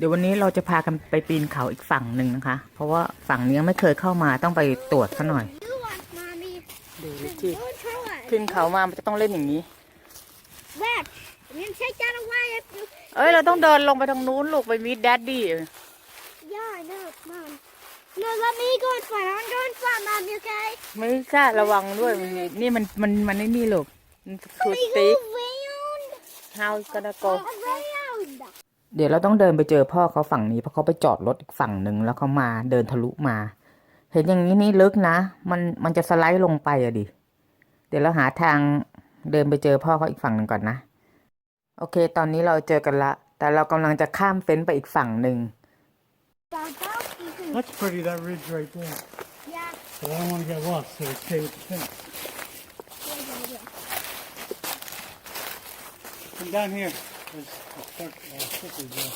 เดี๋ยววันนี้เราจะพากันไปปีนเขาอีกฝั่งหนึ่งนะคะ เพราะว่าฝั่งนี้ยังไม่เคยเข้ามาต้องไปตรวจซะหน่อย You want mommy? ดูวิธี Don't try it. ขึ้นเขามามันจะต้องเล่นอย่างนี้ Rex, you can take that away if you. เอ้ยเราต้องเดินลงไปทางนู้นลูกไปมีดแดดดี้ Yeah, I know. Come on. No, let me go in front. I'm going in front, mommy. Okay? ไม่ใช่ระวังด้วยมันมีนี่มันมันมันไม่นี่ลูกมันคือ Let me สติ๊ก go around. how gonna go Around. เดี๋ยวเราต้องเดินไปเจอพ่อเขาฝั่งนี้เพราะเขาไปจอดรถอีกฝั่งหนึ่งแล้วเขามาเดินทะลุมา เห็นอย่างนี้นี่ลึกนะ มันมันจะสไลด์ลงไปอะดิ เดี๋ยวเราหาทางเดินไปเจอพ่อเขาอีกฝั่งหนึ่งก่อนนะ โอเค ตอนนี้เราเจอกันละ แต่เรากำลังจะข้ามเฟ้นไปอีกฝั่งหนึ่ง That's pretty, that ridge right there. Yeah. But I don't want to get lost, so stay with the fence. Come down here. There's a stuck, uh, stickers there.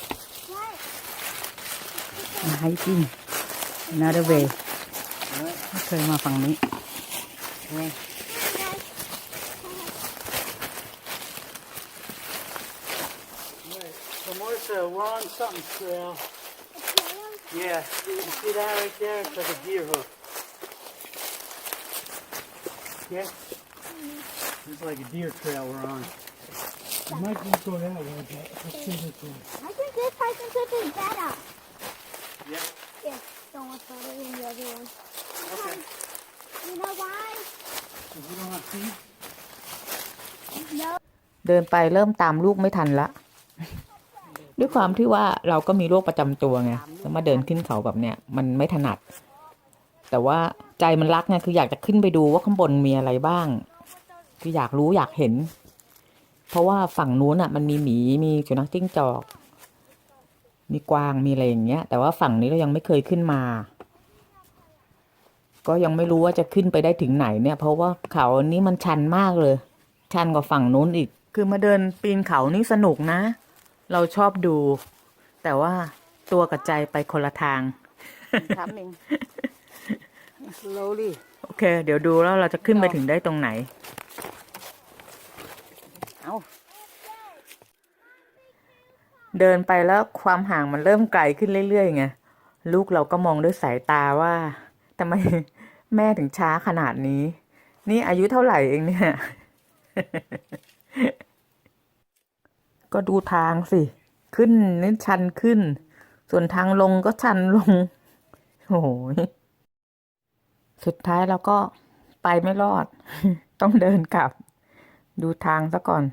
What? มาให้จริง another way Alright, ไม่เคยมาฝั่งนี้ come on. Right, so Marissa, we're on something trail. Yeah, you can see that right there? It's like a deer hoof. Yeah? It's like a deer trail we're on. We might just go that way, but let's see this way. I think this person could be better. Yeah. Yeah, so much better than the other one. Okay. You know why? Because we don't have feet? No. เดินไปเริ่มตามลูกไม่ทันละ ด้วยความที่ว่าเราก็มีโรคประจำตัวไงแล้วมาเดินขึ้นเขาแบบเนี้ยมันไม่ถนัด แต่ว่าใจมันรักไงคืออยากจะขึ้นไปดูว่าข้างบนมีอะไรบ้าง คืออยากรู้อยากเห็น เพราะว่าฝั่งนู้นอะ มันมีหมีมีสุนัขจิ้งจอก มีกวางมีอะไรอย่างเงี้ย แต่ว่าฝั่งนี้เรายังไม่เคยขึ้นมา ก็ยังไม่รู้ว่าจะขึ้นไปได้ถึงไหนเนี่ย เพราะว่าเขานี้มันชันมากเลย ชันกว่าฝั่งนู้นอีก คือมาเดินปีนเขานี่สนุกนะ เราชอบดู แต่ว่าตัวกับใจไปคนละทาง coming. Slowly. โอเค เดี๋ยวดูแล้วเราจะขึ้นไปถึงได้ตรงไหน เอา เดินไปแล้วความห่างมันเริ่มไกลขึ้นเรื่อยๆไงลูกเราก็มองด้วยสายตาว่าทำไมแม่ถึงช้าขนาดนี้ นี่อายุเท่าไหร่เองเนี่ย ก็ดูทางสิ ขึ้นนี่ชันขึ้น ส่วนทางลงก็ชันลงโอ้โหยสุดท้ายเราก็ไปไม่รอด ต้องเดินกลับ ดูทางซะก่อน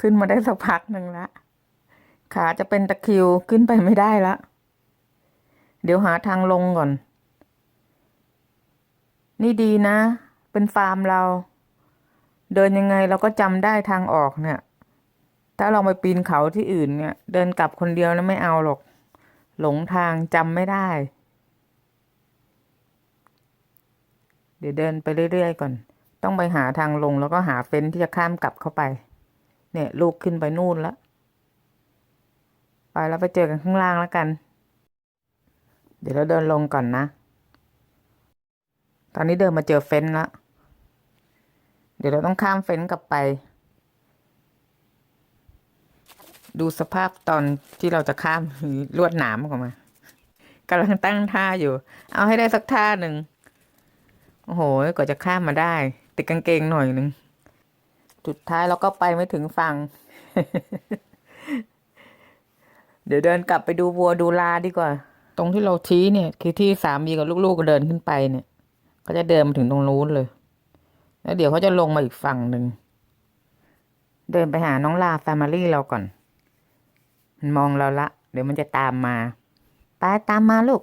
ขึ้นมาได้สักพักหนึ่งละ ขาจะเป็นตะคิวขึ้นไปไม่ได้ละ เดี๋ยวหาทางลงก่อน นี่ดีนะ เป็นฟาร์มเรา เดินยังไงเราก็จำได้ทางออกเนี่ย ถ้าเราไปปีนเขาที่อื่นเนี่ย เดินกลับคนเดียวแล้วไม่เอาหรอก หลงทางจำไม่ได้ เดี๋ยวเดินไปเรื่อยๆก่อน ต้องไปหาทางลงแล้วก็หาเฟ้นที่จะข้ามกลับเข้าไป เนี่ย ลูกขึ้นไปนู่นแล้ว แล้วไปเจอกันข้างล่างแล้วกัน เดี๋ยวเราเดินลงก่อนนะ ตอนนี้เดินมาเจอเฟ้นแล้วเดี๋ยวเราต้องข้ามเฟ้นกลับไป ดูสภาพตอนที่เราจะข้ามลวดหนามออกมากำลังตั้งท่าอยู่ เอาให้ได้สักท่าหนึ่ง โอ้โหกว่าจะข้ามมาได้ ติดกางเกงหน่อยหนึ่งสุดท้ายเราก็ไปไม่ถึงฝั่ง เดี๋ยวเดินกลับไปดูวัวดูลาดีกว่า ตรงที่เราชี้เนี่ยคือที่สามีกับลูกๆก็เดินขึ้นไปเนี่ยก็จะเดินมาถึงตรงนู้นเลย แล้วเดี๋ยวเขาจะลงมาอีกฝั่งหนึ่ง เดินไปหาน้องลาแฟมิลี่เราก่อน มันมองเราละ เดี๋ยวมันจะตามมาไปตามมาลูก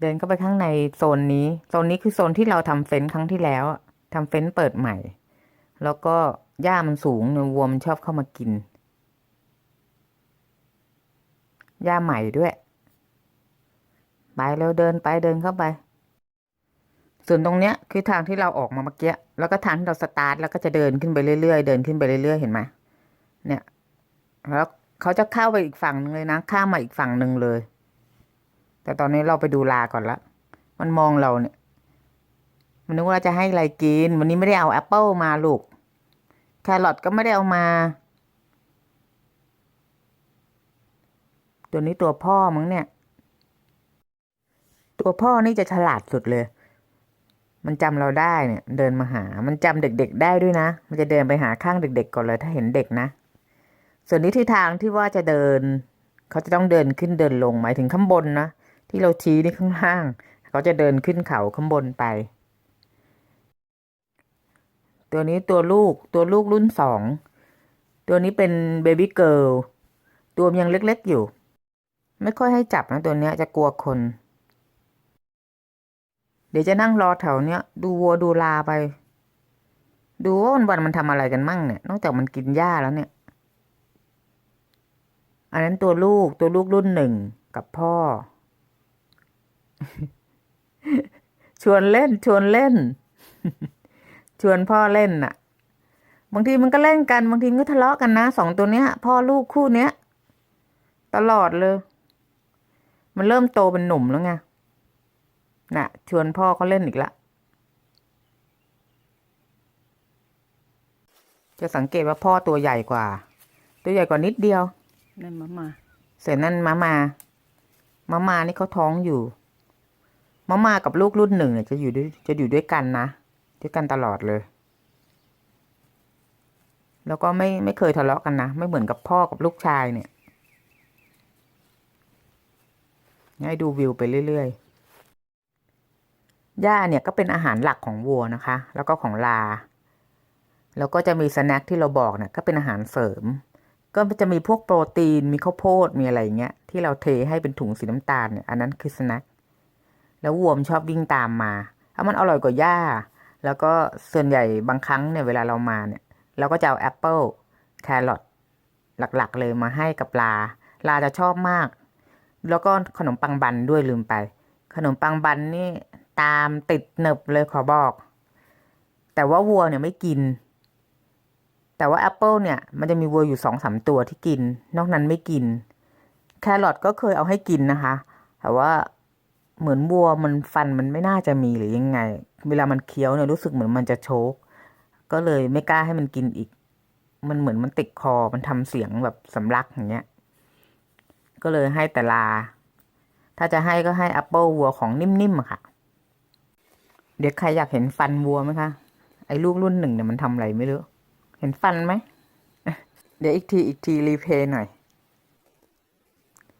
เดินเข้าไปข้างในโซนนี้ โซนนี้คือโซนที่เราทำเฟ้นครั้งที่แล้วทำเฟ้นเปิดใหม่ แล้วก็ หญ้ามันสูงเนี่ยวัวมันชอบเข้ามากินหญ้าใหม่ด้วยไปเร็วเดินไปเดินเข้าไป ส่วนตรงเนี้ยคือทางที่เราออกมาเมื่อกี้แล้วก็ทางที่เราสตาร์ทแล้วก็จะเดินขึ้นไปเรื่อยๆเดินขึ้นไปเรื่อยๆเห็นไหมเนี่ยแล้วเขาจะเข้าไปอีกฝั่งหนึ่งเลยนะข้ามมาอีกฝั่งหนึ่งเลย แต่ตอนนี้เราไปดูลาก่อนละมันมองเราเนี่ย มันนึกว่าจะให้อะไรกิน วันนี้ไม่ได้เอาแอปเปิลมาลูก แครอทก็ไม่ได้เอามา ตัวนี้ตัวพ่อมั้งเนี่ย ตัวพ่อนี่จะฉลาดสุดเลย มันจำเราได้เนี่ย เดินมาหา มันจำเด็กๆได้ด้วยนะ มันจะเดินไปหาข้างเด็ก ๆ ก่อนเลย ถ้าเห็นเด็กนะ ส่วนนี้ที่ทางที่ว่าจะเดิน เขาจะต้องเดินขึ้นเดินลงหมายถึงข้างบนนะที่เราชี้นี่ข้างล่าง เขาจะเดินขึ้นเขาข้างบนไป ตัวนี้ตัวลูกตัวลูกรุ่นสอง ตัวนี้เป็นเบบี้เกิร์ลตัวยังเล็กๆอยู่ ไม่ค่อยให้จับนะตัวเนี้ยจะกลัวคน เดี๋ยวจะนั่งรอแถวเนี้ย ดูวัวดูลาไป ดูว่าวันวันๆมันทำอะไรกันมั่งเนี่ย นอกจากมันกินหญ้าแล้วเนี่ย อันนั้นตัวลูกตัวลูกรุ่นหนึ่งกับพ่อ ชวนเล่นชวนเล่น ชวนพ่อเล่นน่ะ บางทีมันก็เล่นกันบางทีก็ทะเลาะกันนะสองตัวเนี้ย พ่อลูกคู่เนี้ย ตลอดเลย มันเริ่มโตเป็นหนุ่มแล้วไงน่ะ ชวนพ่อเขาเล่นอีกละจะสังเกตว่าพ่อตัวใหญ่กว่า ตัวใหญ่กว่านิดเดียวนั่นมามาเสร็จนั่นมามามามานี่เขาท้องอยู่มามากับลูกรุ่นหนึ่งเนี่ยจะอยู่ด้วยจะอยู่ด้วยกันนะ ด้วยกันตลอดเลย แล้วก็ไม่ไม่เคยทะเลาะกันนะ ไม่เหมือนกับพ่อกับลูกชายเนี่ยให้ดูวิวไปเรื่อยๆ หญ้าเนี่ยก็เป็นอาหารหลักของวัวนะคะ แล้วก็ของลา แล้วก็จะมีสแน็คที่เราบอกเนี่ยก็เป็นอาหารเสริม ก็จะมีพวกโปรตีน มีข้าวโพด มีอะไรอย่างเงี้ย ที่เราเทให้เป็นถุงสีน้ำตาลเนี่ย อันนั้นคือสแน็ค แล้ววัวมันชอบวิ่งตามมา ถ้ามันอร่อยกว่าหญ้า แล้วก็ส่วนใหญ่บางครั้งเนี่ยเวลาเรามาเนี่ยเราก็จะเอาแอปเปิลแครอทหลักๆ เลยมาให้กับลา ลาจะชอบมาก แล้วก็ขนมปังบันด้วยลืมไป ขนมปังบันนี่ตามติดหนึบเลยขอบอก แต่ว่าวัวเนี่ยไม่กิน แต่ว่าแอปเปิลเนี่ยมันจะมีวัวอยู่สองสามตัวที่กิน นอกนั้นไม่กิน แครอทก็เคยเอาให้กินนะคะ แต่ว่า เหมือนวัวมันฟันมันไม่น่าจะมีหรือยังไง เวลามันเคี้ยวเนี่ยรู้สึกเหมือนมันจะโชกก็เลยไม่กล้าให้มันกินอีก มันเหมือนมันติดคอมันทำเสียงแบบสำลักอย่างเงี้ย ก็เลยให้แต่ลา ถ้าจะให้ก็ให้แอปเปิลวัวของนิ่มๆอะค่ะ เดี๋ยวใครอยากเห็นฟันวัวไหมคะ ไอ้ลูกรุ่นหนึ่งเนี่ยมันทำอะไรไม่รู้เห็นฟันไหม เดี๋ยวอีกทีอีกทีรีเพย์หน่อย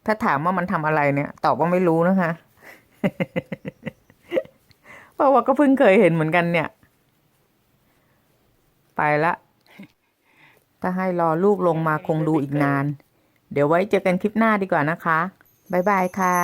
ถ้าถามว่ามันทำอะไรเนี่ย ตอบว่าไม่รู้นะคะ เพราะว่าก็เพิ่งเคยเห็นเหมือนกันเนี่ย ไปละ ถ้าให้รอลูกลงมาคงดูอีกนาน เดี๋ยวไว้เจอกันคลิปหน้าดีกว่านะคะ บ๊ายบายค่ะ